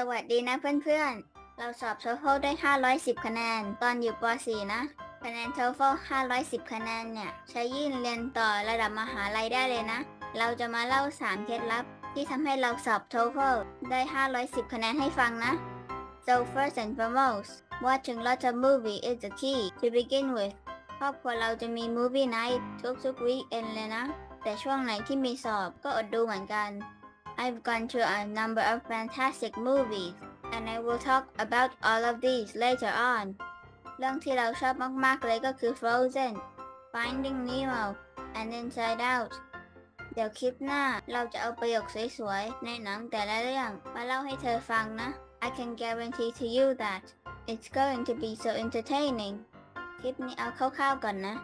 สวัสดีนะเพื่อนๆ เราสอบ TOEFL ได้ 510 คะแนน ตอนอยู่ป .4 นะ คะแนน TOEFL 510 คะแนนเนี่ย ใช้ยื่นเรียนต่อระดับมหาลัยได้เลยนะ เราจะมาเล่า 3 เคล็ดลับ ที่ทำให้เราสอบ TOEFL ได้ 510 คะแนนให้ฟังนะ So first and foremost watching lots of movie is the key to begin with ครอบครัวเราจะมี movie night ทุกๆ weekend เลยนะ แต่ช่วงไหนที่มีสอบก็อดดูเหมือนกัน I've gone through a number of fantastic movies, and I will talk about all of these later on. เรื่องที่เราชอบมาก ๆ เลยก็คือ Frozen, Finding Nemo, and Inside Out. เดี๋ยวคลิปหน้าเราจะเอาประโยคสวย ๆ ในหนังแต่ละเรื่องมาเล่าให้เธอฟังนะ I can guarantee to you that it's going to be so entertaining. คลิปนี้เอาคร่าวๆก่อนนะ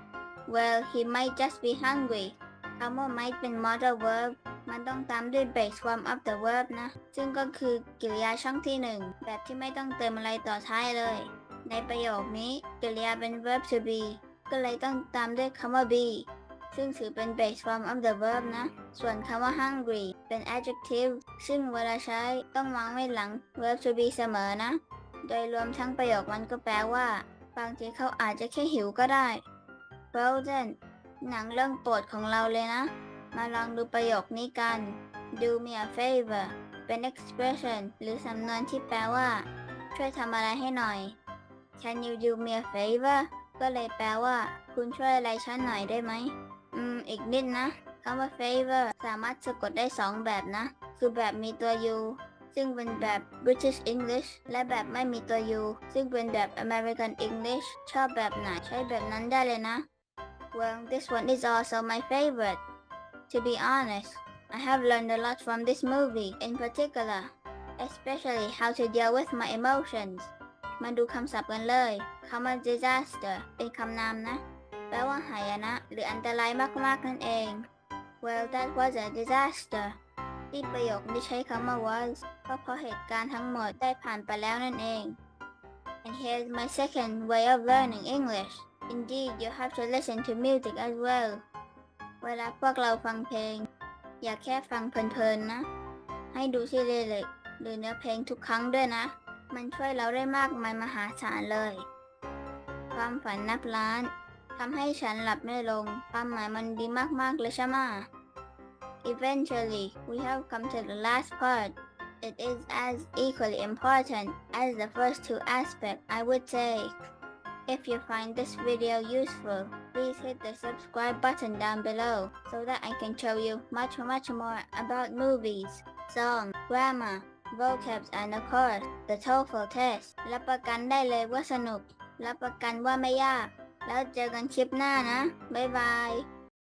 Well, he might just be hungry. คำว่า might เป็น modal verb มันต้องตามด้วย base form of the verb นะ ซึ่งก็คือกริยาช่องที่หนึ่งแบบที่ไม่ต้องเติมอะไรต่อท้ายเลย ในประโยคนี้กริยาเป็น verb to be ก็เลยต้องตามด้วยคำว่า be ซึ่งถือเป็น base form of the verb นะ ส่วนคำว่า hungry เป็น adjective ซึ่งเวลาใช้ต้องวางไว้หลัง verb to be เสมอนะ โดยรวมทั้งประโยคมันก็แปลว่า บางทีเขาอาจจะแค่หิวก็ได้ Frozen หนังเรื่องโปรดของเราเลยนะ มาลองดูประโยคนี้กัน Do me a favor เป็น expression หรือสำนวนที่แปลว่า ช่วยทำอะไรให้หน่อย Can you do me a favor ก็เลยแปลว่า คุณช่วยอะไรฉันหน่อยได้ไหม อืม อีกนิดนะคำว่า favor สามารถสะกดได้2แบบนะ คือแบบมีตัว u ซึ่งเป็นแบบ British English และแบบไม่มีตัว u ซึ่งเป็นแบบ American English ชอบแบบไหนใช้แบบนั้นได้เลยนะ Well this one is also my favorite To be honest, I have learned a lot from this movie in particular, especially how to deal with my emotions. มาดูคำศัพท์กันเลย คำว่า disaster เป็นคำนามนะ แปลว่าหายนะ หรืออันตรายมากๆนั่นเอง Well, that was a disaster. ที่ประโยคนี้ใช้คำว่า was ก็เพราะเหตุการณ์ทั้งหมดได้ผ่านไปแล้วนั่นเอง And here's my second way of learning English. Indeed, you have to listen to music as well. เวลาพวกเราฟังเพลง อย่าแค่ฟังเพลินๆนะ ให้ดูที่เลลิกหรือเนื้อเพลงทุกครั้งด้วยนะ มันช่วยเราได้มากมายมหาศาลเลย ความฝันนับล้านทำให้ฉันหลับไม่ลง ความหมายมันดีมากๆเลยใช่ไหม Eventually we have come to the last part It is as equally important as the first two aspects I would say If you find this video useful, please hit the subscribe button down below so that I can show you much much more about movies, song, grammar, vocabs and of course the TOEFL test รับประกันได้เลยว่าสนุก รับประกันว่าไม่ยาก แล้วเจอกันคลิปหน้านะ บ๊ายบาย